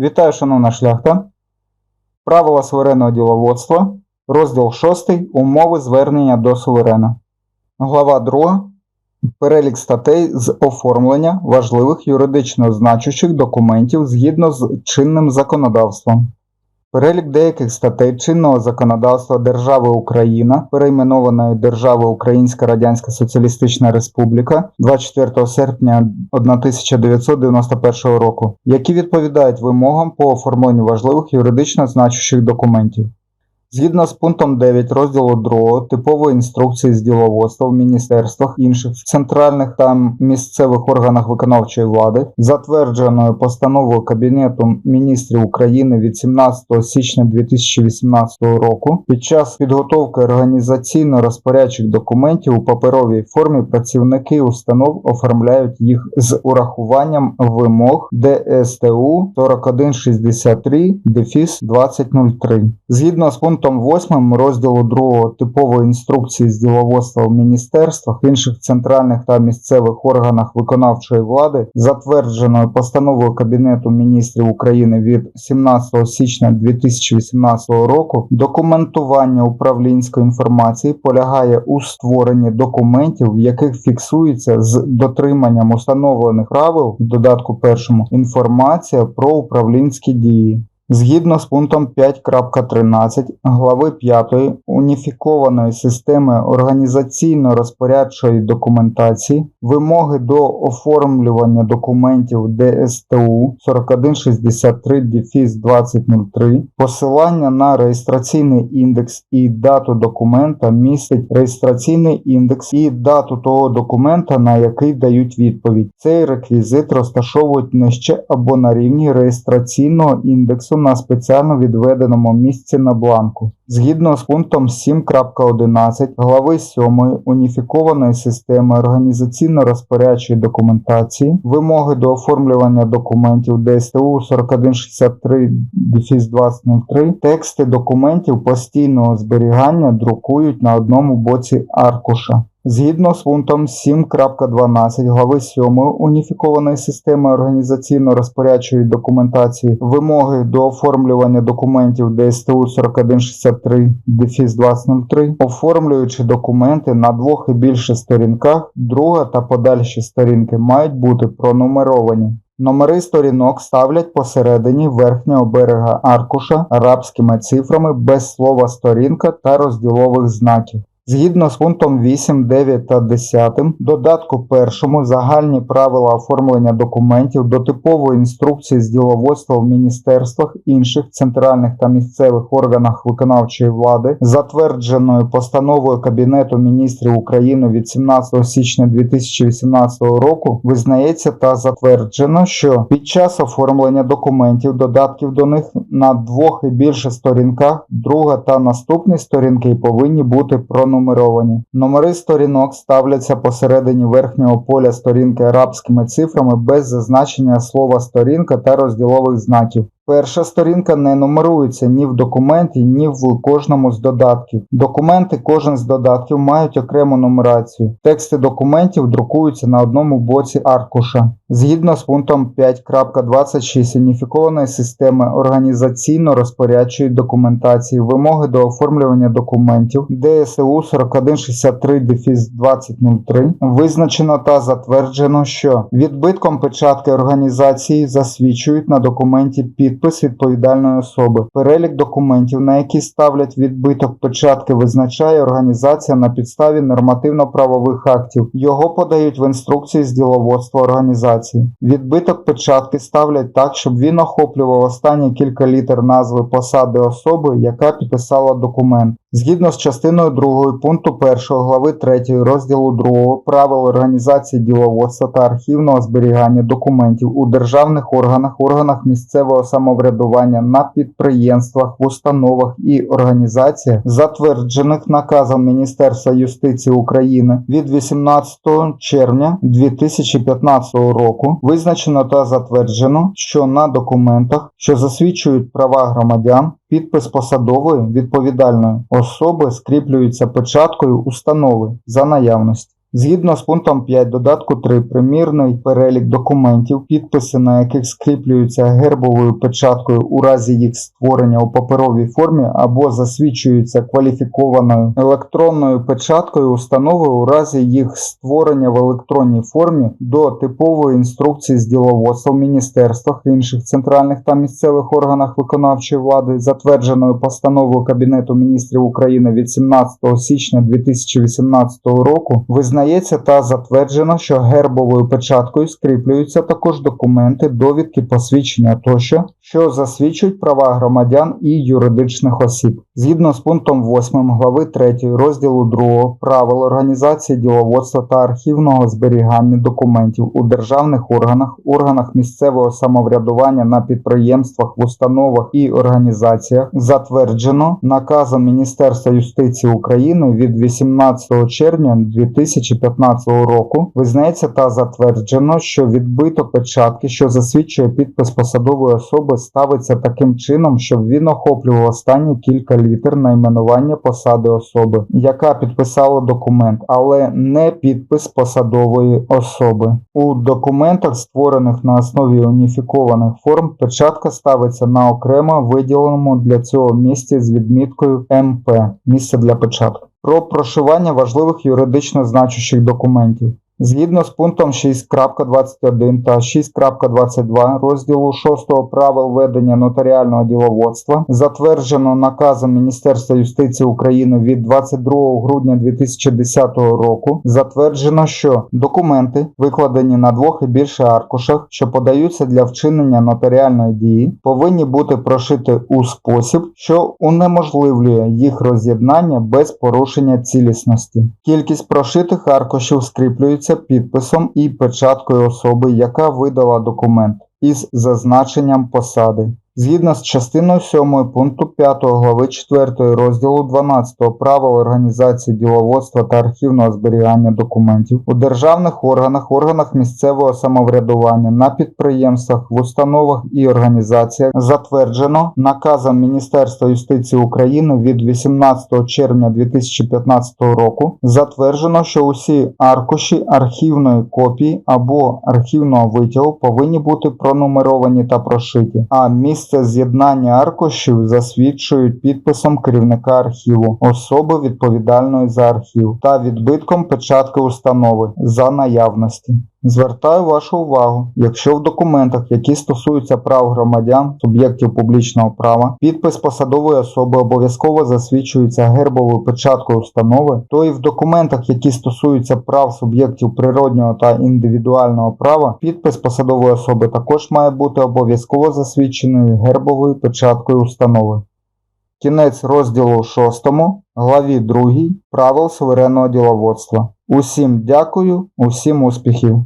Вітаю, шановна шляхта. Правила суверенного діловодства. Розділ 6. Умови звернення до суверена. Глава 2. Перелік статей з оформлення важливих юридично значущих документів згідно з чинним законодавством. Перелік деяких статей чинного законодавства Держави Україна, перейменованої Держави Українська Радянська Соціалістична Республіка 24 серпня 1991 року, які відповідають вимогам по оформленню важливих юридично значущих документів. Згідно з пунктом 9 розділу 2 типової інструкції з діловодства в міністерствах, інших центральних та місцевих органах виконавчої влади, затвердженою постановою Кабінету міністрів України від 17 січня 2018 року, під час підготовки організаційно-розпорядчих документів у паперовій формі працівники установ оформляють їх з урахуванням вимог ДСТУ 4163 дефіс 2003. Згідно з пунктом 8 розділу 2 типової інструкції з діловодства в міністерствах, інших центральних та місцевих органах виконавчої влади, затвердженою постановою Кабінету міністрів України від 17 січня 2018 року, документування управлінської інформації полягає у створенні документів, в яких фіксується з дотриманням установлених правил в додатку першому інформація про управлінські дії. Згідно з пунктом 5.13 глави 5 уніфікованої системи організаційно-розпорядчої документації, вимоги до оформлювання документів ДСТУ 4163 дефіс 2003, посилання на реєстраційний індекс і дату документа містить реєстраційний індекс і дату того документа, на який дають відповідь. Цей реквізит розташовують нижче або на рівні реєстраційного індексу на спеціально відведеному місці на бланку. Згідно з пунктом 7.11 глави 7 уніфікованої системи організаційно-розпорядчої документації, вимоги до оформлювання документів ДСТУ 4163 2003 тексти документів постійного зберігання друкують на одному боці аркуша. Згідно з пунктом 7.12 глави 7 уніфікованої системи організаційно-розпорядчої документації вимоги до оформлювання документів ДСТУ 4163 дефіс 2003, оформлюючи документи на двох і більше сторінках, друга та подальші сторінки мають бути пронумеровані. Номери сторінок ставлять посередині верхнього берега аркуша арабськими цифрами без слова сторінка та розділових знаків. Згідно з пунктом 8, 9 та 10 додатку першому загальні правила оформлення документів до типової інструкції з діловодства в міністерствах, інших центральних та місцевих органах виконавчої влади, затвердженою постановою Кабінету міністрів України від 17 січня 2018 року, визнається та затверджено, що під час оформлення документів додатків до них на двох і більше сторінках, друга та наступні сторінки повинні бути пронумеровані. Номери сторінок ставляться посередині верхнього поля сторінки арабськими цифрами без зазначення слова сторінка та розділових знаків. Перша сторінка не нумерується ні в документі, ні в кожному з додатків. Документи кожен з додатків мають окрему нумерацію. Тексти документів друкуються на одному боці аркуша. Згідно з пунктом 5.26 уніфікованої системи організаційно-розпорядчої документації, вимоги до оформлювання документів ДСУ 4163 дефіс 2003 визначено та затверджено, що відбитком печатки організації засвідчують на документі підпис відповідальної особи. Перелік документів, на які ставлять відбиток печатки, визначає організація на підставі нормативно-правових актів. Його подають в інструкції з діловодства організації. Відбиток печатки ставлять так, щоб він охоплював останні кілька літер назви посади особи, яка підписала документ. Згідно з частиною 2 пункту 1 глави 3 розділу 2 правил організації діловодства та архівного зберігання документів у державних органах, органах місцевого самоврядування на підприємствах, в установах і організаціях, затверджених наказом Міністерства юстиції України від 18 червня 2015 року, визначено та затверджено, що на документах, що засвідчують права громадян, Підпис посадової відповідальної особи скріплюється печаткою установи за наявності. Згідно з пунктом 5 додатку 3 примірний перелік документів, підписи на яких скріплюються гербовою печаткою у разі їх створення у паперовій формі або засвідчуються кваліфікованою електронною печаткою установи у разі їх створення в електронній формі до типової інструкції з діловодства в міністерствах, інших центральних та місцевих органах виконавчої влади, затвердженою постановою Кабінету міністрів України від 17 січня 2018 року, визнається та затверджено, що гербовою печаткою скріплюються також документи, довідки, посвідчення тощо, що засвідчують права громадян і юридичних осіб. Згідно з пунктом 8 глави 3 розділу 2 правил організації діловодства та архівного зберігання документів у державних органах, органах місцевого самоврядування на підприємствах, в установах і організаціях затверджено наказом Міністерства юстиції України від 18 червня 2015 року визнається та затверджено, що відбиток печатки, що засвідчує підпис посадової особи, ставиться таким чином, щоб він охоплював останні кілька літер найменування посади особи, яка підписала документ, але не підпис посадової особи. У документах, створених на основі уніфікованих форм, печатка ставиться на окремо виділеному для цього місці з відміткою МП місце для печатки. Про прошивання важливих юридично значущих документів. Згідно з пунктом 6.21 та 6.22 розділу 6 правил ведення нотаріального діловодства, затверджено наказом Міністерства юстиції України від 22 грудня 2010 року, затверджено, що документи, викладені на двох і більше аркушах, що подаються для вчинення нотаріальної дії, повинні бути прошити у спосіб, що унеможливлює їх роз'єднання без порушення цілісності. Кількість прошитих аркушів скріплюється підписом і печаткою особи, яка видала документ, із зазначенням посади. Згідно з частиною 7 пункту 5 глави 4 розділу 12 правил організації діловодства та архівного зберігання документів у державних органах, органах місцевого самоврядування, на підприємствах, в установах і організаціях затверджено наказом Міністерства юстиції України від 18 червня 2015 року затверджено, що усі аркуші архівної копії або архівного витягу повинні бути пронумеровані та прошиті, а місце з'єднання аркушів засвідчують підписом керівника архіву, особи відповідальної за архів та відбитком печатки установи за наявності. Звертаю вашу увагу, якщо в документах, які стосуються прав громадян, суб'єктів публічного права, підпис посадової особи обов'язково засвідчується гербовою печаткою установи, то і в документах, які стосуються прав суб'єктів природнього та індивідуального права, підпис посадової особи також має бути обов'язково засвідчений гербовою печаткою установи. Кінець розділу 6, главі 2 правил суверенного діловодства. Усім дякую, усім успіхів!